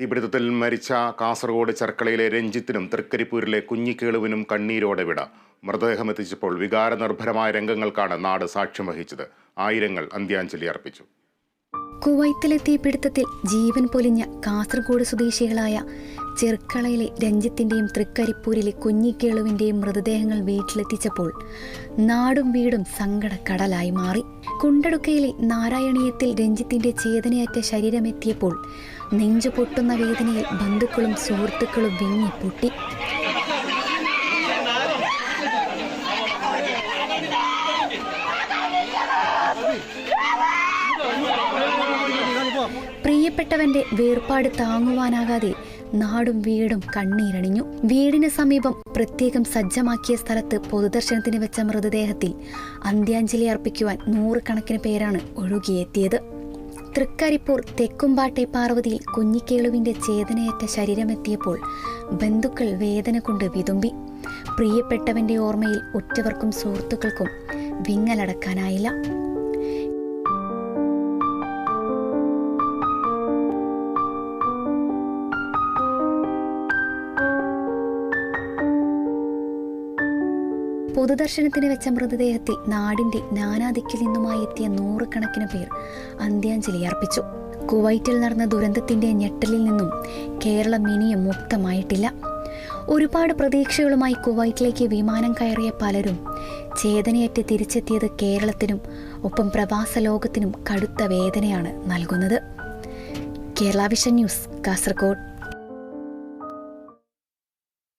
തീപിടുത്തത്തിൽ മരിച്ച കാസർഗോഡ് ചെർക്കളയിലെ രഞ്ജിത്തിനും തൃക്കരിപ്പൂരിലെ കുഞ്ഞിക്കേളുവിനും കണ്ണീരോടെ വിട. മൃതദേഹം എത്തിച്ചപ്പോൾ വികാരനിർഭരമായ രംഗങ്ങൾക്കാണ് നാട് സാക്ഷ്യം വഹിച്ചത്. ആയിരങ്ങൾ അന്ത്യാഞ്ജലി അർപ്പിച്ചു. കുവൈത്തിലെ തീപിടുത്തത്തിൽ ജീവൻ പൊലിഞ്ഞ കാസർഗോഡ് സ്വദേശികളായ ചെർക്കളയിലെ രഞ്ജിത്തിന്റെയും തൃക്കരിപ്പൂരിലെ കുഞ്ഞിക്കേളുവിന്റെയും മൃതദേഹങ്ങൾ വീട്ടിലെത്തിച്ചപ്പോൾ നാടും വീടും സങ്കടക്കടലായി മാറി. കുണ്ടടുക്കയിലെ നാരായണീയത്തിൽ രഞ്ജിത്തിന്റെ ചേതനയറ്റ ശരീരമെത്തിയപ്പോൾ നെഞ്ചു പൊട്ടുന്ന വേദനയിൽ ബന്ധുക്കളും സുഹൃത്തുക്കളും വിങ്ങി പൊട്ടി. പ്രിയപ്പെട്ടവന്റെ വേർപാട് താങ്ങുവാനാകാതെ നാടും വീടും കണ്ണീരണിഞ്ഞു. വീടിന് സമീപം പ്രത്യേകം സജ്ജമാക്കിയ സ്ഥലത്ത് പൊതുദർശനത്തിന് വെച്ച മൃതദേഹത്തിൽ അന്ത്യാഞ്ജലി അർപ്പിക്കുവാൻ നൂറുകണക്കിന് പേരാണ് ഒഴുകിയെത്തിയത്. തൃക്കരിപ്പൂർ തെക്കുംപാട്ടെ പാർവതിയിൽ കുഞ്ഞിക്കേളുവിന്റെ ചേതനയേറ്റ ശരീരമെത്തിയപ്പോൾ ബന്ധുക്കൾ വേദന കൊണ്ട് വിതുമ്പി. പ്രിയപ്പെട്ടവന്റെ ഓർമ്മയിൽ ഉറ്റവർക്കും സുഹൃത്തുക്കൾക്കും വിങ്ങലടക്കാനായില്ല. പൊതുദർശനത്തിന് വെച്ച മൃതദേഹത്തെ നാടിന്റെ നാനാദിക്കിൽ നിന്നുമായി എത്തിയ നൂറുകണക്കിന് പേർ അന്ത്യാഞ്ജലി അർപ്പിച്ചു. കുവൈറ്റിൽ നടന്ന ദുരന്തത്തിന്റെ ഞെട്ടലിൽ നിന്നും കേരളം ഇനിയും മുക്തമായിട്ടില്ല. ഒരുപാട് പ്രതീക്ഷകളുമായി കുവൈറ്റിലേക്ക് വിമാനം കയറിയ പലരും ചേതനയേറ്റ് തിരിച്ചെത്തിയത് കേരളത്തിനും ഒപ്പം പ്രവാസ ലോകത്തിനും കടുത്ത വേദനയാണ് നൽകുന്നത്. Kerala vision news Kasaragod.